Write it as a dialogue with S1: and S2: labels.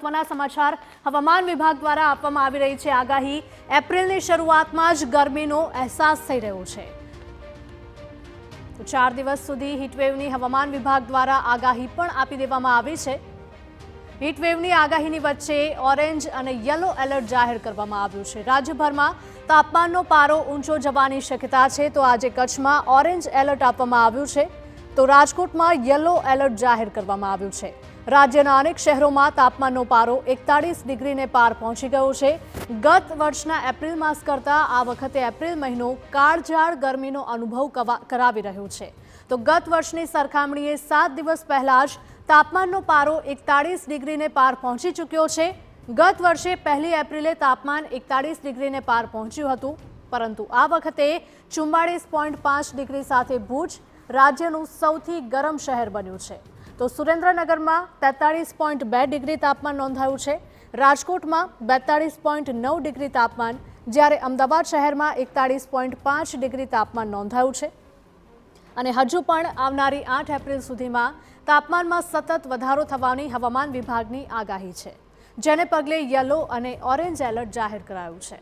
S1: મહત્વના સમાચાર હવામાન વિભાગ દ્વારા આપવામાં આવી રહી છે. આગાહી એપ્રિલની શરૂઆતમાં જ ગરમીનો અહેસાસ થઈ રહ્યો છે. ચાર દિવસ સુધી હીટવેવની હવામાન વિભાગ દ્વારા આગાહી પણ આપી દેવામાં આવી છે. હીટવેવની આગાહીની વચ્ચે ઓરેન્જ અને યલો એલર્ટ જાહેર કરવામાં આવ્યું છે. રાજ્યભરમાં તાપમાનનો પારો ઊંચો જવાની શક્યતા છે. તો આજે કચ્છમાં ઓરેન્જ એલર્ટ આપવામાં આવ્યું છે. તો રાજકોટમાં યલો એલર્ટ જાહેર કરવામાં આવ્યું છે. રાજ્યના અનેક શહેરોમાં તાપમાનનો પારો એકતાળીસ ડિગ્રીને પાર પહોંચી ગયો છે. ગત વર્ષના એપ્રિલ માસ કરતાં આ વખતે એપ્રિલ મહિનો કાળઝાળ ગરમીનો અનુભવ કરાવી રહ્યો છે. તો ગત વર્ષની સરખામણીએ સાત દિવસ પહેલા જ તાપમાનનો પારો એકતાળીસ ડિગ્રીને પાર પહોંચી ચૂક્યો છે. ગત વર્ષે પહેલી એપ્રિલે તાપમાન એકતાળીસ ડિગ્રીને પાર પહોંચ્યું હતું. પરંતુ આ વખતે ચુમ્માળીસ પોઈન્ટ પાંચ ડિગ્રી સાથે ભુજ રાજ્યનું સૌથી ગરમ શહેર બન્યું છે. તો સુરેન્દ્રનગરમાં તેતાળીસ પોઈન્ટ બે ડિગ્રી તાપમાન નોંધાયું છે. રાજકોટમાં બેતાળીસ પોઈન્ટ નવ ડિગ્રી તાપમાન, જ્યારે અમદાવાદ શહેરમાં એકતાળીસ પોઈન્ટ પાંચ ડિગ્રી તાપમાન નોંધાયું છે. અને હજુ પણ આવનારી આઠ એપ્રિલ સુધીમાં તાપમાનમાં સતત વધારો થવાની હવામાન વિભાગની આગાહી છે, જેને પગલે યલો અને ઓરેન્જ એલર્ટ જાહેર કરાયું છે.